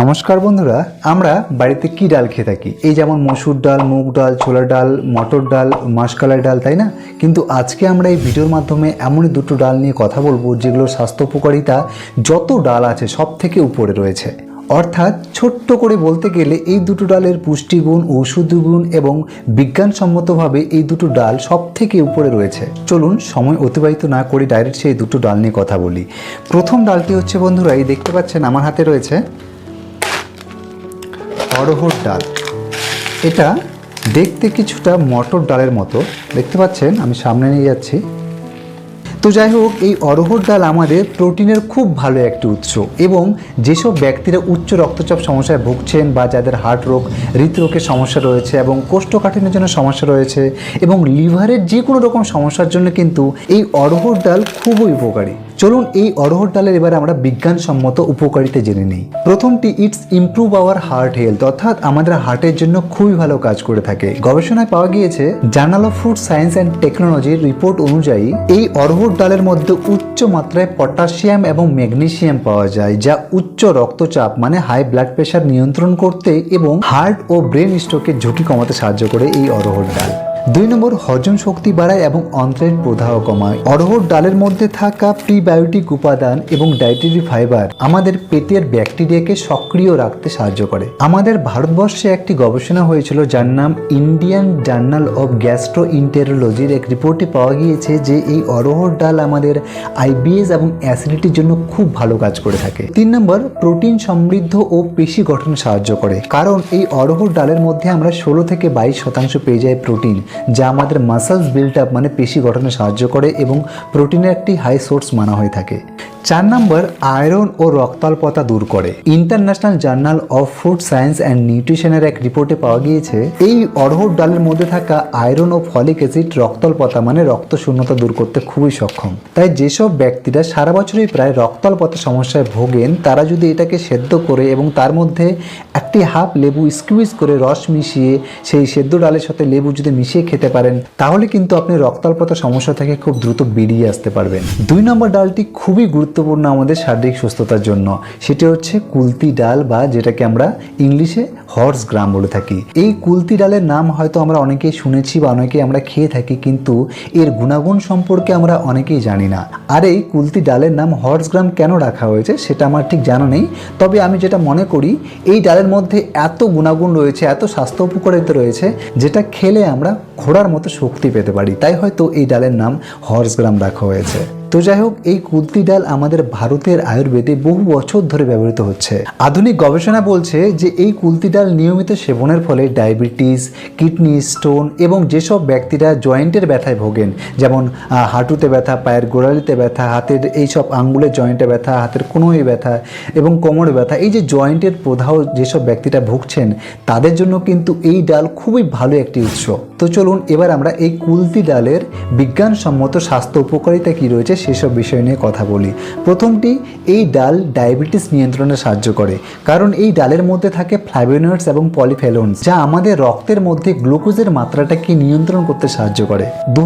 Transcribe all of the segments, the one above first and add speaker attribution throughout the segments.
Speaker 1: নমস্কার বন্ধুরা, আমরা বাড়িতে কি ডাল খেয়ে থাকি? এই যেমন মসুর ডাল, মুগ ডাল, ছোলার ডাল, মটর ডাল, মাসকালাই ডাল, তাই না? কিন্তু আজকে আমরা এই ভিডিওর মাধ্যমে এমনই দুটো ডাল নিয়ে কথা বলব যেগুলোর স্বাস্থ্য উপকারিতা যত ডাল আছে সব থেকে উপরে রয়েছে। অর্থাৎ ছোট্ট করে বলতে গেলে এই দুটো ডালের পুষ্টিগুণ ঔষধি গুণ এবং বিজ্ঞানসম্মতভাবে এই দুটো ডাল সব থেকে উপরে রয়েছে। চলুন, সময় অতিবাহিত না করে ডাইরেক্ট সেই দুটো ডাল নিয়ে কথা বলি। প্রথম ডালটি হচ্ছে বন্ধুরা, এই দেখতে পাচ্ছেন আমার হাতে রয়েছে। অড়হর ডাল। এটা দেখতে কিছুটা মটর ডালের মতো। দেখতে পাচ্ছেন? আমি সামনে নিয়ে যাচ্ছি। তো যাই হোক, এই অড়হর ডাল আমাদের প্রোটিনের খুব ভালো একটি উৎস এবং যেসব ব্যক্তিরা উচ্চ রক্তচাপ সমস্যায় ভুগছেন বা যাদের হার্ট রোগ, হৃদরোগের সমস্যা রয়েছে এবং কোষ্ঠকাঠিন্যের জন্য সমস্যা রয়েছে এবং লিভারের যে কোনো রকম সমস্যার জন্য কিন্তু এই অড়হর ডাল খুবই উপকারী। চলুন এই অড়হর ডালের এবার আমরা বিজ্ঞানসম্মত উপকারিতা জেনে নিই। প্রথমটি it's improve our heart health অর্থাৎ আমাদের হার্টের জন্য খুবই ভালো কাজ করে থাকে। গবেষণায় পাওয়া গিয়েছে journal of food science and টেকনোলজির রিপোর্ট অনুযায়ী, এই অড়হর ডালের মধ্যে উচ্চ মাত্রায় পটাশিয়াম এবং ম্যাগনেসিয়াম পাওয়া যায়, যা উচ্চ রক্তচাপ মানে হাই ব্লাড প্রেশার নিয়ন্ত্রণ করতে এবং হার্ট ও ব্রেন স্ট্রোকের ঝুঁকি কমাতে সাহায্য করে এই অড়হর ডাল দুই নম্বর হজম শক্তি বাড়ায় এবং অন্ত্রের প্রদাহ কমায়। অড়হর ডালের মধ্যে থাকা প্রিবায়োটিক উপাদান এবং ডায়েটারি ফাইবার আমাদের পেটের ব্যাকটেরিয়াকে সক্রিয় রাখতে সাহায্য করে। আমাদের ভারতবর্ষে একটি গবেষণা হয়েছিল যার নাম ইন্ডিয়ান জার্নাল অফ গ্যাস্ট্রো ইন্টেরোলজির এক রিপোর্টে পাওয়া গিয়েছে যে এই অড়হর ডাল আমাদের আইবিএস এবং অ্যাসিডিটির জন্য খুব ভালো কাজ করে থাকে। তিন নম্বর, প্রোটিন সমৃদ্ধ ও পেশি গঠনে সাহায্য করে। কারণ এই অড়হর ডালের মধ্যে আমরা ষোলো থেকে বাইশ শতাংশ পেয়ে যাই প্রোটিন। যা আমাদের মাসেলস বিল্ড আপ মানে পেশি গঠনে সাহায্য করে এবং প্রোটিনের একটি হাই সোর্স মানা হয়ে থাকে। চার নম্বর আয়রন ও রক্তাল্পতা দূর করে। International journal of food science and নিউট্রিশনের এক রিপোর্টে পাওয়া গিয়েছে, এই অড়হর ডালের মধ্যে থাকা আয়রন ও ফলিক অ্যাসিড রক্তল্পতা মানে রক্ত শূন্যতা দূর করতে খুবই সক্ষম। তাই যেসব ব্যক্তিরা সারা বছরই প্রায় রক্তাল্পতা সমস্যায় ভোগেন, তারা যদি এটাকে সেদ্ধ করে এবং তার মধ্যে একটি হাফ লেবু স্কুইজ করে রস মিশিয়ে সেই সেদ্ধ ডালের সাথে লেবু যদি মিশিয়ে খেতে পারেন, তাহলে কিন্তু আপনি রক্তাল্পতা সমস্যা থেকে খুব দ্রুত বেরিয়ে আসতে পারবেন। দুই নম্বর ডালটি খুবই গুরুত্বপূর্ণ আমাদের শারীরিক সুস্থতার জন্য। সেটি হচ্ছে কুলতি ডাল বা যেটাকে আমরা ইংলিশে হর্স গ্রাম বলে থাকি। এই কুলতি ডালের নাম হয়তো আমরা অনেকেই শুনেছি বা অনেকেই আমরা খেয়ে থাকি, কিন্তু এর গুণাগুণ সম্পর্কে আমরা অনেকেই জানি না। আর এই কুলতি ডালের নাম হর্স গ্রাম কেন রাখা হয়েছে সেটা আমার ঠিক জানা নেই। তবে আমি যেটা মনে করি, এই ডালের মধ্যে এত গুণাগুণ রয়েছে, এত স্বাস্থ্য উপকারিতা রয়েছে, যেটা খেলে আমরা ঘোড়ার মতো শক্তি পেতে পারি। তাই হয়তো এই ডালের নাম হর্স গ্রাম রাখা হয়েছে। তো যাই হোক, এই কুলতি ডাল আমাদের ভারতের আয়ুর্বেদে বহু বছর ধরে ব্যবহৃত হচ্ছে। আধুনিক গবেষণা বলছে যে এই কুলতি ডাল নিয়মিত সেবনের ফলে ডায়াবেটিস, কিডনি স্টোন এবং যেসব ব্যক্তিরা জয়েন্টের ব্যথায় ভোগেন, যেমন হাঁটুতে ব্যথা, পায়ের গোড়ালিতে ব্যথা, হাতের এইসব আঙ্গুলের জয়েন্টে ব্যথা, হাতের কোনোই ব্যথা এবং কোমরে ব্যথা, এই যে জয়েন্টের প্রধাও যেসব ব্যক্তিরা ভুগছেন, তাদের জন্য কিন্তু এই ডাল খুবই ভালো একটি উৎস। তো চলুন, এবার আমরা এই কুলতি ডালের বিজ্ঞানসম্মত স্বাস্থ্য উপকারিতা কী রয়েছে সেসব বিষয় নিয়ে কথা বলি। প্রথমটি, এই ডাল ডায়াবেটিস নিয়ন্ত্রণে সাহায্য করে, কারণ এই ডালের মধ্যে থাকে ফ্লাভোনয়েডস এবং পলিফেলন্স, যা আমাদের রক্তের মধ্যে গ্লুকোজের মাত্রাটাকে নিয়ন্ত্রণ করতে সাহায্য করে। দু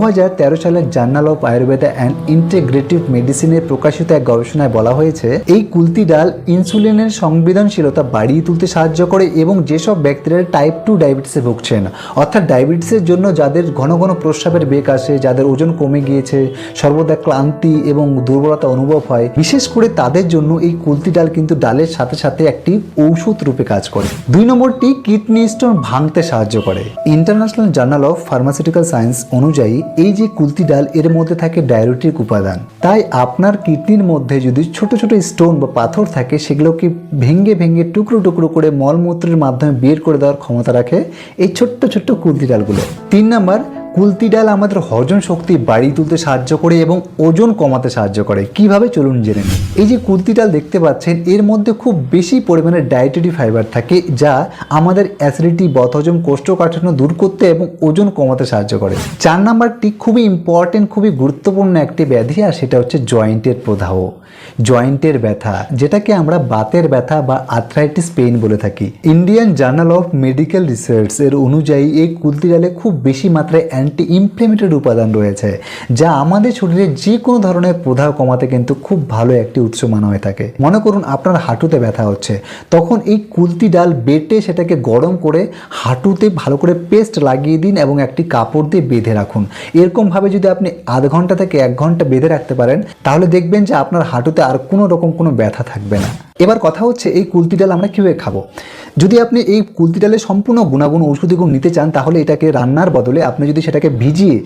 Speaker 1: সালের journal of Ayurveda and integrative মেডিসিনে প্রকাশিত এক গবেষণায় বলা হয়েছে, এই কুলতি ডাল ইনসুলিনের সংবেদনশীলতা বাড়িয়ে তুলতে সাহায্য করে এবং যেসব ব্যক্তিরা টাইপ টু ডায়াবেটিসে ভুগছেন, অর্থাৎ ডায়াবেটিসের জন্য যাদের ঘন ঘন প্রস্রাবের বেগ আসে, যাদের ওজন কমে গিয়েছে, সর্বদা ক্লান্তি এবং দুর্বলতা অনুভব হয়, বিশেষ করে তাদের জন্য এই কুলতি ডাল কিন্তু ডালের সাথে সাথে একটি ঔষধ রূপে কাজ করে। দুই নম্বরটি কিডনি স্টোন ভাঙতে সাহায্য করে। International journal of pharmaceutical science অনুযায়ী, এই যে কুলতি ডাল এর মধ্যে থাকে ডায়বেটিক উপাদান। তাই আপনার কিডনির মধ্যে যদি ছোট ছোট স্টোন বা পাথর থাকে, সেগুলোকে ভেঙে ভেঙে টুকরো টুকরো করে মলমূত্রের মাধ্যমে বের করে দেওয়ার ক্ষমতা রাখে এই ছোট্ট ছোট্ট কুলতি ডালগুলো। তিন নাম্বার কুলতি ডাল আমাদের হজম শক্তি বাড়িয়ে তুলতে সাহায্য করে এবং ওজন কমাতে সাহায্য করে। কীভাবে চলুন জেনে নিন এই যে কুলতি ডাল দেখতে পাচ্ছেন, এর মধ্যে খুব বেশি পরিমাণে ডায়েটারি ফাইবার থাকে যা আমাদের অ্যাসিডিটি বদহজম কোষ্ঠকাঠিন্য দূর করতে এবং ওজন কমাতে সাহায্য করে। চার নাম্বারটি খুবই ইম্পর্টেন্ট খুবই গুরুত্বপূর্ণ একটি ব্যাধি, আর সেটা হচ্ছে জয়েন্টের প্রদাহ। জয়েন্টের ব্যথা, যেটাকে আমরা বাতের ব্যথা বা আর্থ্রাইটিস পেইন বলে থাকি। Indian journal of medical research এর অনুযায়ী এই কুলতি ডালে খুব বেশি মাত্রায় অ্যান্টি ইনফ্লেমেটরি উপাদান রয়েছে, যা আমাদের শরীরে যে কোনো ধরনের প্রদাহ কমাতে কিন্তু খুব ভালো একটি উৎস মানা হয়ে থাকে। মনে করুন আপনার হাঁটুতে ব্যথা হচ্ছে, তখন এই কুলতি ডাল বেটে সেটাকে গরম করে হাঁটুতে ভালো করে পেস্ট লাগিয়ে দিন এবং একটি কাপড় দিয়ে বেঁধে রাখুন। এরকমভাবে যদি আপনি আধ ঘণ্টা থেকে এক ঘণ্টা বেঁধে রাখতে পারেন, তাহলে দেখবেন যে আপনার হাঁটুতে আর কোনো রকম কোনো ব্যথা থাকবে না। এবার কথা হচ্ছে, এই কুলতি ডাল আমরা কীভাবে খাব? যদি আপনি এই কুলতি ডালের সম্পূর্ণ গুণাগুণ ঔষধি গুণ নিতে চান, তাহলে এটাকে রান্নার বদলে আপনি যদি সেটাকে ভিজিয়ে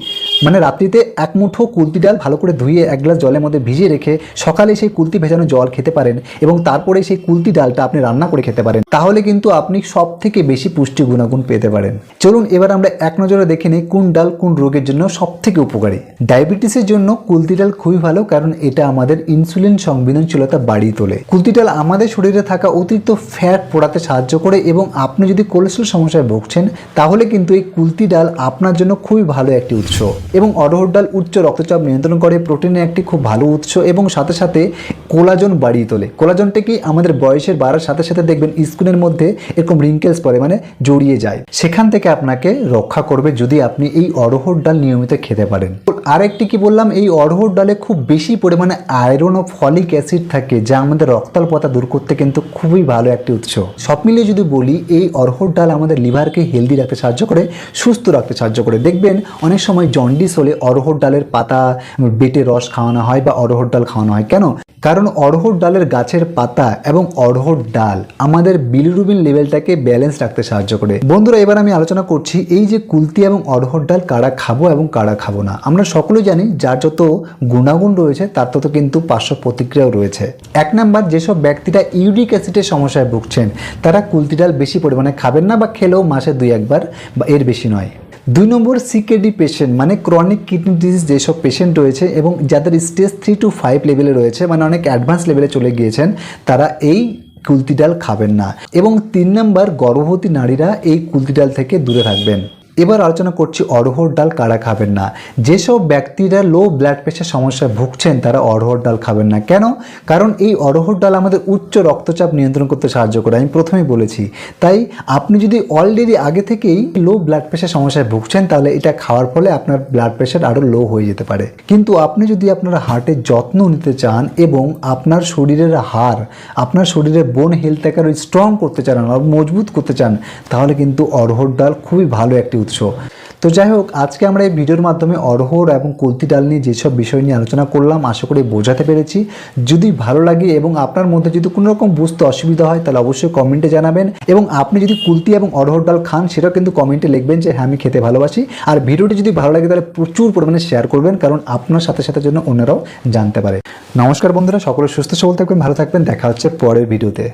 Speaker 1: মানে রাত্রিতে এক মুঠো কুলতি ডাল ভালো করে ধুয়ে এক গ্লাস জলের মধ্যে ভিজিয়ে রেখে সকালে সেই কুলতি ভেজানো জল খেতে পারেন এবং তারপরে সেই কুলতি ডালটা আপনি রান্না করে খেতে পারেন, তাহলে কিন্তু আপনি সব থেকে বেশি পুষ্টি গুণাগুণ পেতে পারেন। চলুন এবার আমরা এক নজরে দেখে নিই কোন ডাল কোন রোগের জন্য সব থেকে উপকারী। ডায়াবেটিসের জন্য কুলতি ডাল খুবই ভালো, কারণ এটা আমাদের ইনসুলিন সংবেদনশীলতা বাড়িয়ে তোলে। কুলতি ডাল আমাদের শরীরে থাকা অতিরিক্ত ফ্যাট পোড়াতে সাহায্য করে এবং আপনি যদি কোলেস্ট্রল সমস্যায় ভুগছেন, তাহলে কিন্তু এই কুলতি ডাল আপনার জন্য খুবই ভালো একটি উৎস। এবং অরহর ডাল উচ্চ রক্তচাপ নিয়ন্ত্রণ করে প্রোটিনের একটি খুব ভালো উৎস এবং সাথে সাথে কোলাজন বাড়িয়ে তোলে। কোলাজনটা কি আমাদের বয়সের বাড়ার সাথে সাথে দেখবেন স্কিনের মধ্যে এরকম রিঙ্কেলস পরে মানে জড়িয়ে যায়। সেখান থেকে আপনাকে রক্ষা করবে যদি আপনি এই অরহর ডাল নিয়মিত খেতে পারেন। আরেকটি কি বললাম, এই অরহর ডালে খুব বেশি পরিমাণে আয়রন ও ফলিক অ্যাসিড থাকে, যা আমাদের রক্তাল্পতা দূর করতে কিন্তু খুবই ভালো একটি উৎস। সব মিলিয়ে যদি বলি, এই অরহর ডাল আমাদের লিভারকে হেলদি রাখতে সাহায্য করে, সুস্থ রাখতে সাহায্য করে। দেখবেন, অনেক সময় জন্ডিস হলে অরহর ডালের পাতা বেটে রস খাওয়ানো হয় বা অরহর ডাল খাওয়ানো হয়। কেন? কারণ অরহর ডালের গাছের পাতা এবং অরহর ডাল আমাদের বিলিরুবিন লেভেলটাকে ব্যালেন্স রাখতে সাহায্য করে। বন্ধুরা, এবার আমি আলোচনা করছি এই যে কুলতি এবং অরহর ডাল কারা খাব এবং কারা খাব না। আমরা সকলেই জানি, যার যত গুণাগুণ রয়েছে, তার তত কিন্তু পার্শ্ব প্রতিক্রিয়াও রয়েছে। এক নাম্বার, যেসব ব্যক্তিরা ইউরিক অ্যাসিডের সমস্যায় ভুগছেন, তারা কুলতি ডাল বেশি পরিমাণে খাবেন না বা খেলেও মাসে দুই একবার বা এর বেশি নয়। দুই নম্বর সিকেডি পেশেন্ট মানে ক্রনিক কিডনি ডিজিজ যেসব পেশেন্ট রয়েছে এবং যাদের স্টেজ থ্রি টু ফাইভ লেভেলে রয়েছে মানে অনেক অ্যাডভান্স লেভেলে চলে গিয়েছেন, তারা এই কুলতি ডাল খাবেন না। এবং তিন নম্বর, গর্ভবতী নারীরা এই কুলতি ডাল থেকে দূরে থাকবেন। এবার আলোচনা করছি অড়হর ডাল কারা খাবেন না? যেসব ব্যক্তিরা লো ব্লাড প্রেশার সমস্যায় ভুগছেন, তারা অড়হর ডাল খাবেন না। কেন? কারণ এই অড়হর ডাল আমাদের উচ্চ রক্তচাপ নিয়ন্ত্রণ করতে সাহায্য করে, আমি প্রথমেই বলেছি। তাই আপনি যদি অলরেডি আগে থেকেই লো ব্লাড প্রেশার সমস্যায় ভুগছেন, তাহলে এটা খাওয়ার ফলে আপনার ব্লাড প্রেশার আরও লো হয়ে যেতে পারে। কিন্তু আপনি যদি আপনার হার্টের যত্ন নিতে চান এবং আপনার শরীরের হাড়, আপনার শরীরের বোন হেলথটাকে আরও স্ট্রং করতে চান আরও মজবুত করতে চান, তাহলে কিন্তু অড়হর ডাল খুবই ভালো একটি উৎস। তো যাই হোক, আজকে আমরা এই ভিডিওর মাধ্যমে অড়হর এবং কুলতি ডাল নিয়ে যেসব বিষয় নিয়ে আলোচনা করলাম, আশা করি বোঝাতে পেরেছি। যদি ভালো লাগে এবং আপনার মধ্যে যদি কোনো রকম বুঝতে অসুবিধা হয়, তাহলে অবশ্যই কমেন্টে জানাবেন। এবং আপনি যদি কুলতি এবং অড়হর ডাল খান, সেটাও কিন্তু কমেন্টে লিখবেন যে হ্যাঁ আমি খেতে ভালোবাসি। আর ভিডিওটি যদি ভালো লাগে, তাহলে প্রচুর পরিমাণে শেয়ার করবেন, কারণ আপনার সাথে সাথে জন্য অন্যরাও জানতে পারে। নমস্কার বন্ধুরা, সকলে সুস্থ সবল থাকবেন, ভালো থাকবেন, দেখা হচ্ছে পরের ভিডিওতে।